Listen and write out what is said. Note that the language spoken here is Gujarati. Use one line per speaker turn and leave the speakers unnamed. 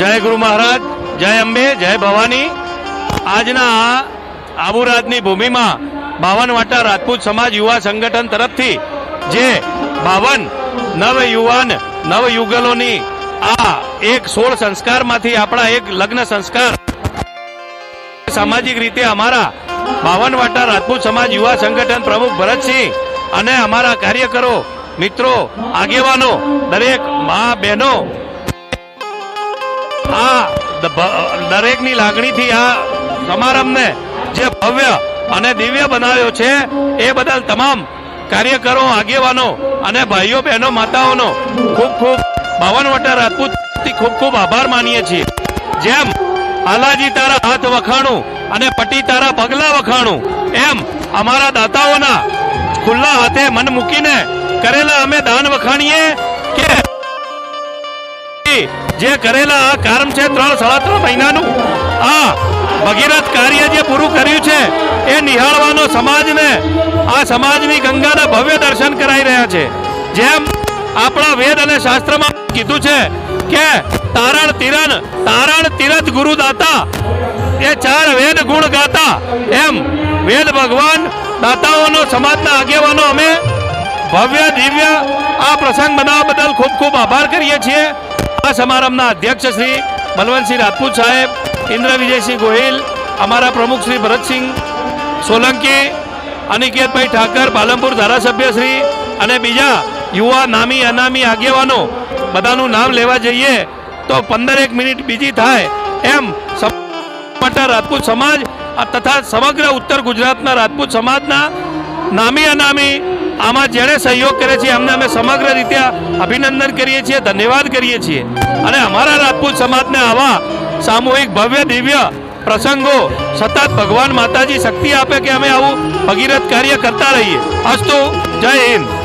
જય ગુરુ મહારાજ, જય અંબે, જય ભવાની. આજના આ આબુરાજની ભૂમિમાં બાવન વાટા રાજપૂત સમાજ યુવા સંગઠન તરફથી જે બાવન નવ યુવાન નવ યુગલોની આ એક સોળ સંસ્કારમાંથી આપણા એક લગ્ન સંસ્કાર સામાજિક રીતે અમારા બાવન વાટા રાજપૂત સમાજ યુવા સંગઠન પ્રમુખ ભરતસિંહ અને અમારા કાર્યકરો, મિત્રો, આગેવાનો, દરેક મા બહેનો આ દરેકની લાગણીથી આ સમારંભને જે ભવ્ય અને દિવ્ય બનાવ્યો છે, એ બદલ તમામ કાર્યકરો, આગેવાનો અને ભાઈઓ, બહેનો, માતાઓનો ખૂબ ખૂબ બાવન વટા રાજપૂતથી ખૂબ ખૂબ આભાર માનીએ છીએ. જેમ હાલાજી તારા હાથ વખાણું અને પટી તારા પગલા વખાણું, એમ અમારા દાતાઓના ખુલ્લા હાથે મન મૂકીને કરેલા અમે દાન વખાણીએ જે કરેલા આ છે ત્રણ સાડા ત્રણ મહિનાનું. આ ભગીરથ કાર્ય જે પૂરું કર્યું છે, એ નિહાળવાનો સમાજને, આ સમાજની ગંગાના ભવ્ય દર્શન કરાઈ રહ્યા છે. જેમ આપણા વેદ અને શાસ્ત્રમાં કીધું છે કે તારણ તિરણ તારણ તીરથ ગુરુ દાતા એ ચાર વેદ ગુણ ગાતા. એમ વેદ ભગવાન દાતાઓનો, સમાજના આગેવાનો અમે ભવ્ય, દિવ્ય આ પ્રસંગ બનાવવા બદલ ખૂબ ખૂબ આભાર કરીએ છીએ. આ સમારંભના અધ્યક્ષ શ્રી બલવંતસિંહ રાજપૂત સાહેબ, ઇન્દ્ર વિજયસિંહ ગોહિલ, અમારા પ્રમુખ શ્રી ભરતસિંહ સોલંકી, અનિકેતભાઈ ઠાકર, પાલનપુર ધારાસભ્ય શ્રી અને બીજા યુવા, નામી, અનામી આગેવાનો, બધાનું નામ લેવા જઈએ તો પંદરેક મિનિટ બીજી થાય એમ માટે રાજપૂત સમાજ તથા સમગ્ર ઉત્તર ગુજરાતના રાજપૂત સમાજના નામી, અનામી આમાં જેણે સહયોગ કરે છે, એમને અમે સમગ્ર રીતે અભિનંદન કરીએ છીએ, ધન્યવાદ કરીએ છીએ. અને અમારા રાજપૂત સમાજને આવા સામૂહિક ભવ્ય, દિવ્ય પ્રસંગો સતત ભગવાન માતાજી શક્તિ આપે કે અમે આવું ભગીરથ કાર્ય કરતા રહીએ. અસ્તુ, જય હિન્દ.